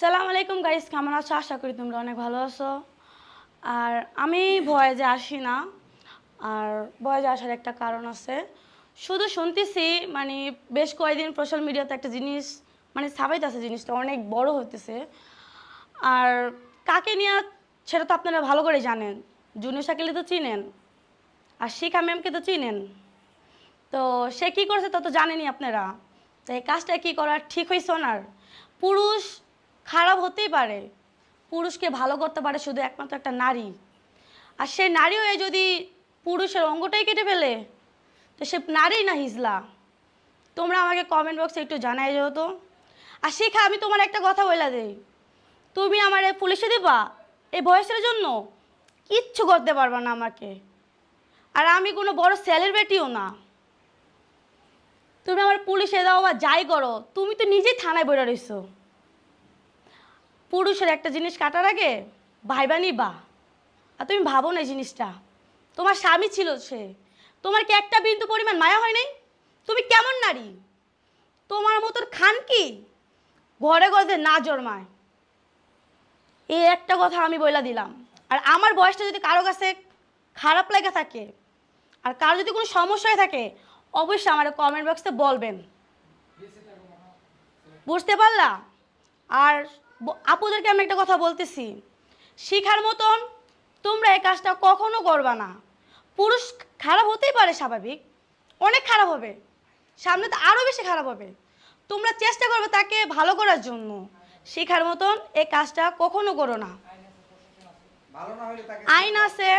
সালাম আলাইকুম গাইস কেমন আছো? আশা করি তোমরা অনেক ভালো আছো। আর আমি ভয়েজে আসি না, আর ভয়েজে আসার একটা কারণ আছে। শুধু শুনতেছি মানে বেশ কয়েকদিন সোশ্যাল মিডিয়াতে একটা জিনিস মানে সাবাইতেছে জিনিসটা, অনেক বড় হতেছে আর কাকে নিয়ে, সেটা তো আপনারা ভালো করে জানেন। জুনিয়র শাকিলে তো চিনেন, আর শিখা ম্যামকে তো চিনেন। তো সে কী করেছে তা তো জানেনই আপনারা। তো এই কাজটা কী করা ঠিক হয়েছে ওনার? পুরুষ খারাপ হতেই পারে। পুরুষকে ভালো করতে পারে শুধু একমাত্র একটা নারী। আর সেই নারী হয়ে যদি পুরুষের অঙ্গটাই কেটে ফেলে, তো সে নারী না হিজলা। তোমরা আমাকে কমেন্ট বক্সে একটু জানাই যেহেতু আর শিখা, আমি তোমার একটা কথা বলে দেই। তুমি আমার পুলিশে দিবা? এই বয়সের জন্য? কিচ্ছু করতে পারবা না আমাকে। আর আমি কোনো বড় সেলিব্রিটিও না। তুমি আমার পুলিশে দাও বা যাই করো, তুমি তো নিজেই থানায় বইরা রইছো। পুরুষের একটা জিনিস কাটার আগে ভাইবা বা আর তুমি ভাবো না জিনিসটা। তোমার স্বামী ছিল সে। তোমার কি একটা বিন্দু পরিমাণ মায়া হয় নাই? তুমি কেমন নারী? তোমার মতন খান কি? ঘরে ঘরে না জন্মায়। এই একটা কথা আমি বইলা দিলাম। আর আমার বয়সটা যদি কারও কাছে খারাপ লেগে থাকে, আর কারও যদি কোনো সমস্যা হয়ে থাকে, অবশ্যই আমার কমেন্ট বক্সে বলবেন। বুঝতে পারলা? আর আপুদেরকে আমি একটা কথা বলতেছি। শিখার মতন তোমরা এই কাজটা কখনো করবা না। পুরুষ খারাপ হতেই পারে স্বাভাবিক অনেক খারাপ হবে। সামনে তো আরও বেশি খারাপ হবে। তোমরা চেষ্টা করবে তাকে ভালো করার জন্য। শিখার মতন এই কাজটা কখনো করো না। আইন আছে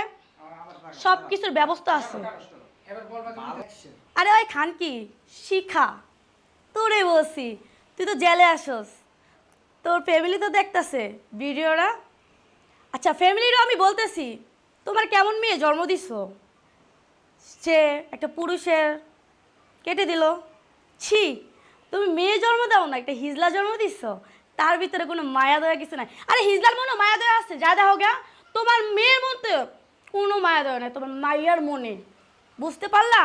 সব কিছুর ব্যবস্থা আছে। আরে ওই খান কি? শিখা। তোরে বলছি তুই তো জেলে আসস। তোর ফ্যামিলি তো দেখতাছে, ভিডিওরা। আচ্ছা ফ্যামিলিরও আমি বলতেছি, তোমার কেমন মেয়ে জন্ম দিছ? সে একটা পুরুষের কেটে দিল। ছি, তুমি মেয়ে জন্ম দাও না, একটা হিজলা জন্ম দিচ্ছ তার ভিতরে কোনো মায়া দয়া কিছু নাই। আরে, হিজলার মনে মায়া দয়া আছে, যা দেখা গা তোমার মেয়ের মধ্যে কোনো মায়া দয়া নাই, তোমার মাইয়ার মনে। বুঝতে পারলা?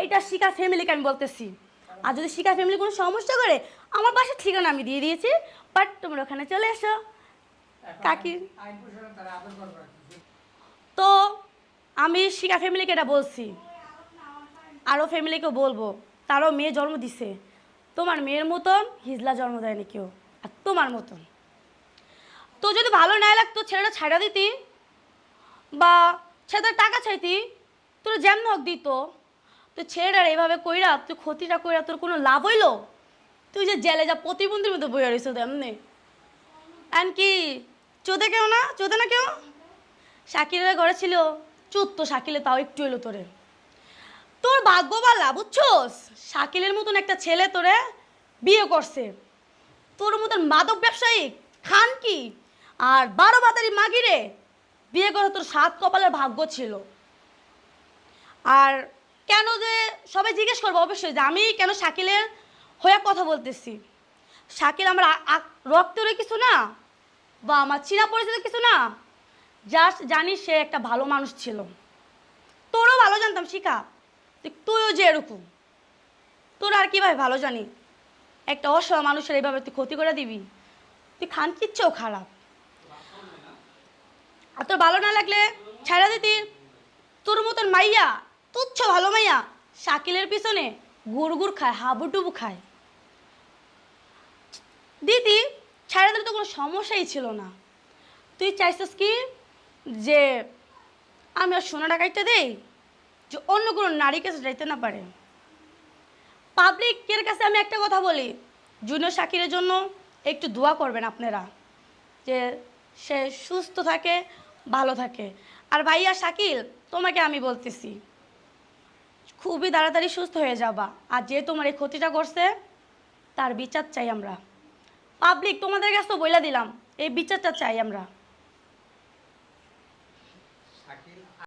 এইটা শিকা ফ্যামিলিকে আমি বলতেছি। আর যদি শিকা ফ্যামিলি কোনো সমস্যা করে আমার বাসার ঠিকানা আমি দিয়ে দিয়েছি বাট তোমরা ওখানে চলে এসো। কাকি? তো আমি শিকা ফ্যামিলিকে এটা বলছি। আরও ফ্যামিলিকে বলব তারও মেয়ে জন্ম দিছে। তোমার মেয়ের মতন হিজলা জন্ম দেয়নি কেউ আর তোমার মতন। তো যদি ভালো না লাগতো ছেলেটা ছাড়া দিতি বা ছেলেটার টাকা চাইতি তোর যেমন হোক দিত। তো ছেলেটার এইভাবে কইরা, তুই ক্ষতিটা কইরা তোর কোনো লাভ হইল? তুই যে জেলে যা প্রতিবন্ধীর মতো বইয়া রয়েছে তেমনি এন কি, চোদে কেউ না? চোদে না কেউ? শাকিলের ঘরে ছিল, চুত তো শাকিলে, তাও একটু এলো তোরে। তোর ভাগ্যবালা বুঝছোস? শাকিলের মতন একটা ছেলে তোরে বিয়ে করছে। তোর মতন মাদক ব্যবসায়ী, খান কি? আর বারো বাতারি মাগিরে বিয়ে করে তোর সাত কপালের ভাগ্য ছিল। আর কেন যে সবাই জিজ্ঞেস করব, অবশ্যই যে আমি কেন শাকিলের হয়ে কথা বলতেছি? শাকিল আমার রক্তেরও কিছু না, বা আমার চিনা পরিচিত কিছু না জাস্ট জানি সে একটা ভালো মানুষ ছিল। তোরও ভালো জানতাম, শিখা। তুইও যে এরকম। তোর আর কীভাবে ভালো জানি? একটা অসহায় মানুষের এইভাবে তুই ক্ষতি করে দিবি? তুই খান কিচ্ছেও খারাপ। আর তোর ভালো না লাগলে ছাড়া দিতি তোর মতন মাইয়া তুচ্ছ ভালো মাইয়া শাকিলের পিছনে গুড় গুড় খায়, হাবুডুবু খায়। দিদি, ছাড়া দিলে তো কোনো সমস্যাই ছিল না। তুই চাইছিস কি যে আমি আর সোনা টাকাইটা দেই? যে অন্য কোনো নারীর কাছে যাইতে না পারে। পাবলিকের কাছে আমি একটা কথা বলি, জুনিয়র শাকিরের জন্য একটু দোয়া করবেন আপনারা, যে সে সুস্থ থাকে, ভালো থাকে। আর ভাইয়া শাকিল, তোমাকে আমি বলতেছি খুবই তাড়াতাড়ি সুস্থ হয়ে যাবা। আর যে তোমার এই ক্ষতিটা করছে, তার বিচার চাই আমরা। পাবলিক তোমাদের কাছে তো বইলা দিলাম, এই বিচারটা চাই আমরা।